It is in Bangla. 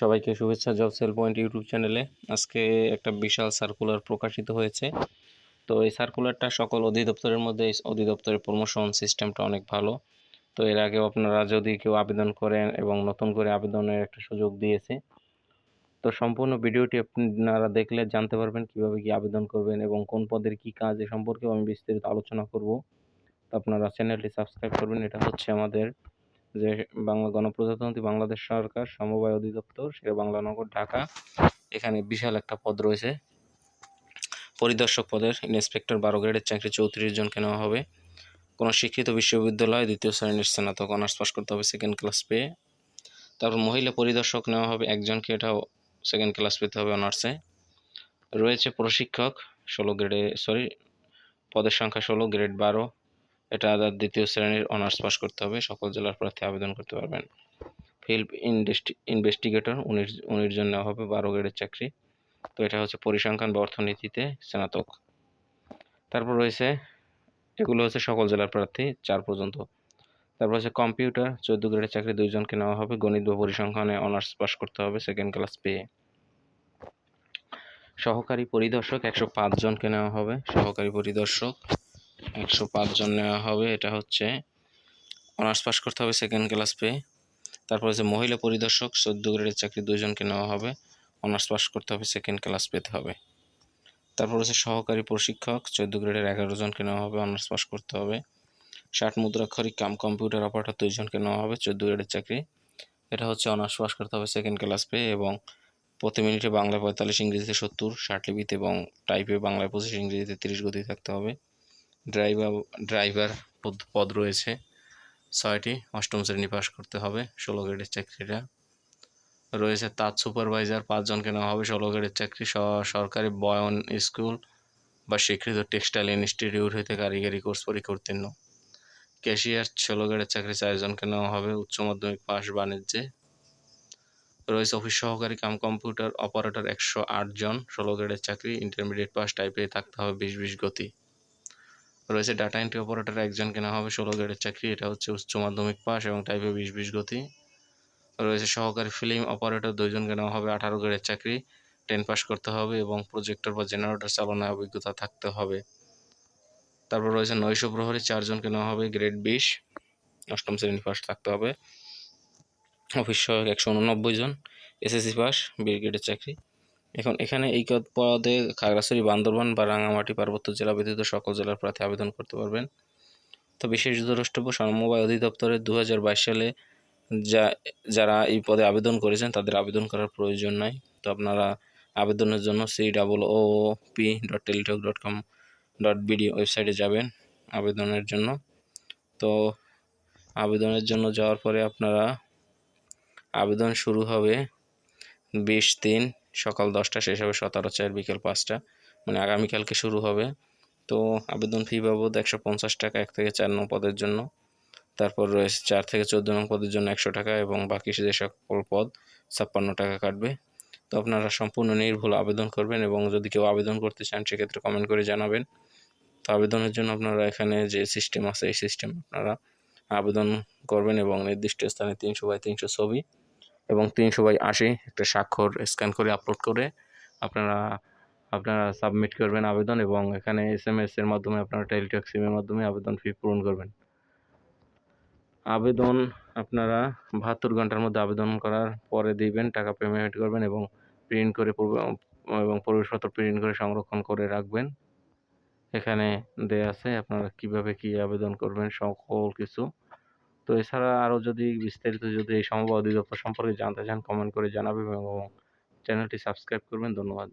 সবাইকে শুভেচ্ছা জব সেল পয়েন্ট ইউটিউব চ্যানেলে। আজকে একটা বিশাল সার্কুলার প্রকাশিত হয়েছে। তো এই সার্কুলারটা সকল অধিদপ্তরের মধ্যে অধিদপ্তরের প্রমোশন সিস্টেমটা অনেক ভালো। তো এর আগেও আপনারা যদি কেউ আবেদন করেন এবং নতুন করে আবেদনের একটা সুযোগ দিয়েছে, তো সম্পূর্ণ ভিডিওটি আপনারা দেখলে জানতে পারবেন কীভাবে কি আবেদন করবেন এবং কোন পদের কি কাজ এ সম্পর্কেও আমি বিস্তারিত আলোচনা করব। তো আপনারা চ্যানেলটি সাবস্ক্রাইব করবেন, এটা হচ্ছে আমাদের যে বাংলা গণপ্রজাতন্ত্রী বাংলাদেশ সরকার, সমবায় অধিদপ্তর, সেটা বাংলানগর ঢাকা। এখানে বিশাল একটা পদ রয়েছে। পরিদর্শক পদের ইন্সপেক্টর বারো গ্রেডের চাকরি চৌত্রিশ জনকে নেওয়া হবে। কোনো শিক্ষিত বিশ্ববিদ্যালয় দ্বিতীয় শ্রেণির স্নাতক, অনার্স পাস করতে হবে সেকেন্ড ক্লাস পেয়ে। তারপর মহিলা পরিদর্শক নেওয়া হবে একজনকে, এটাও সেকেন্ড ক্লাস পেতে হবে অনার্সে। রয়েছে প্রশিক্ষক ষোলো গ্রেডে সরি পদের সংখ্যা ষোলো গ্রেড বারো। এটা দ্বিতীয় শ্রেণির অনার্স পাস করতে হবে। সকল জেলার প্রার্থী আবেদন করতে পারবেন। ফিল্ড ইনভেস্টিগেটর উনিশ উনিশ জন নেওয়া হবে, বারো গ্রেডের চাকরি। তো এটা হচ্ছে পরিসংখ্যান বা অর্থনীতিতে স্নাতক। তারপর রয়েছে, এগুলো হচ্ছে সকল জেলার প্রার্থী, চার পর্যন্ত। তারপর হচ্ছে কম্পিউটার চোদ্দ গ্রেডের চাকরি দুইজনকে নেওয়া হবে। গণিত বা পরিসংখ্যানে অনার্স পাস করতে হবে সেকেন্ড ক্লাস পেয়ে। সহকারী পরিদর্শক, একশো পাঁচ জনকে নেওয়া হবে। সহকারী পরিদর্শক একশো পাঁচজন নেওয়া হবে। এটা হচ্ছে অনার্স পাস করতে হবে সেকেন্ড ক্লাস পেয়ে। তারপর হচ্ছে মহিলা পরিদর্শক, চোদ্দ গ্রেডের চাকরি দুজনকে নেওয়া হবে। অনার্স পাস করতে হবে সেকেন্ড ক্লাস পেতে হবে। তারপর হচ্ছে সহকারী প্রশিক্ষক, চোদ্দ গ্রেডের এগারো জনকে নেওয়া হবে, অনার্স পাস করতে হবে। ষাট মুদ্রাক্ষরিক কাম কম্পিউটার অপারেটর দুইজনকে নেওয়া হবে, চোদ্দ গ্রেডের চাকরি। এটা হচ্ছে অনার্স পাস করতে হবে সেকেন্ড ক্লাস পেয়ে এবং প্রতি মিনিটে বাংলায় পঁয়তাল্লিশ ইংরেজিতে সত্তর, ষাট লিপিতে এবং টাইপে বাংলায় পঁচিশ ইংরেজিতে তিরিশ গতি থাকতে হবে। ড্রাইভার ড্রাইভার পদ রয়েছে। ছয়টি, অষ্টম শ্রেণি পাস করতে হবে, ষোলো গ্রেডের চাকরিটা। রয়েছে তাঁত সুপারভাইজার পাঁচজনকে নেওয়া হবে, ষোলো গ্রেডের চাকরি সরকারি বয়ন স্কুল বা স্বীকৃত টেক্সটাইল ইনস্টিটিউট হইতে কারিগরি কোর্স পরীক্ষা উত্তীর্ণ ক্যাশিয়ার, ষোলো গ্রেডের চাকরি, চারজনকে নেওয়া হবে, উচ্চ মাধ্যমিক পাস বাণিজ্যে। রয়েছে অফিস সহকারী, কাম কম্পিউটার অপারেটর একশো আট জন, ষোলো গ্রেডের চাকরি ইন্টারমিডিয়েট পাস টাইপে থাকতে হবে, বিশ বিশ গতি। রয়েছে ডাটা এন্ট্রি অপারেটর একজনকে নেওয়া হবে, ষোলো গ্রেডের চাকরি, এটা হচ্ছে উচ্চ মাধ্যমিক পাস এবং টাইপে বিশ বিশ গতি। রয়েছে সহকারী ফিল্ম অপারেটর দুইজনকে নেওয়া হবে, আঠারো গ্রেডের চাকরি টেন পাস করতে হবে এবং প্রজেক্টর বা জেনারেটর চালনায় অভিজ্ঞতা থাকতে হবে। তারপর রয়েছে নৈশ প্রহরী চারজনকে নেওয়া হবে গ্রেড বিশ, অষ্টম শ্রেণি পাস থাকতে হবে। অফিস সহায়ক একশো উননব্বই জন এসএসসি পাস ব্রিগেডের চাকরি। এখন এখানে এই পদে খাগড়াছড়ি, বান্দরবান বা রাঙামাটি পার্বত্য জেলা ব্যতীত সকল জেলার প্রার্থী আবেদন করতে পারবেন। তো বিশেষ দ্রষ্টব্য, সমবায় অধিদপ্তরের দু হাজার বাইশ সালে যা, যারা এই পদে আবেদন করেছেন, তাদের আবেদন করার প্রয়োজন নাই। তো আপনারা আবেদনের জন্য C double O P dot Teletalk dot com dot BD ওয়েবসাইটে যাবেন আবেদনের জন্য। তো আবেদনের জন্য যাওয়ার পরে আপনারা আবেদন শুরু হবে বিশ তিন সকাল দশটা, শেষ হবে সতেরো চার বিকেল পাঁচটা। মানে আগামীকালকে শুরু হবে। তো আবেদন ফি বাবদ একশো পঞ্চাশ টাকা, এক থেকে চার নং পদের জন্য। তারপর রয়েছে চার থেকে চোদ্দ নং পদের জন্য একশো টাকা এবং বাকি যে সকল পদ, ছাপ্পান্ন টাকা কাটবে। তো আপনারা সম্পূর্ণ নির্ভুল আবেদন করবেন এবং যদি কেউ আবেদন করতে চান, সেক্ষেত্রে কমেন্ট করে জানাবেন। তো আবেদনের জন্য আপনারা এখানে যে সিস্টেম আছে, এই সিস্টেম আপনারা আবেদন করবেন এবং নির্দিষ্ট স্থানে তিনশো বাই তিনশো ছবি এবং তিনশো বাই আশি একটা স্বাক্ষর স্ক্যান করে আপলোড করে আপনারা আপনারা সাবমিট করবেন আবেদন এবং এখানে এস এম এর মাধ্যমে আপনারা টেলিটক সিমের মাধ্যমে আবেদন ফি পূরণ করবেন। আবেদন আপনারা বাহাত্তর ঘণ্টার মধ্যে আবেদন করার পরে দিবেন, টাকা পেমেন্ট করবেন এবং প্রিন্ট করে এবং প্রবেশপত্র প্রিন্ট করে সংরক্ষণ করে রাখবেন। এখানে দেয়া আছে আপনারা কীভাবে কি আবেদন করবেন, সকল কিছু। তো এছাড়া আরও যদি বিস্তারিত যদি এই সমবায় অধিদপ্তর সম্পর্কে জানতে চান কমেন্ট করে জানাবেন এবং চ্যানেলটি সাবস্ক্রাইব করবেন। ধন্যবাদ।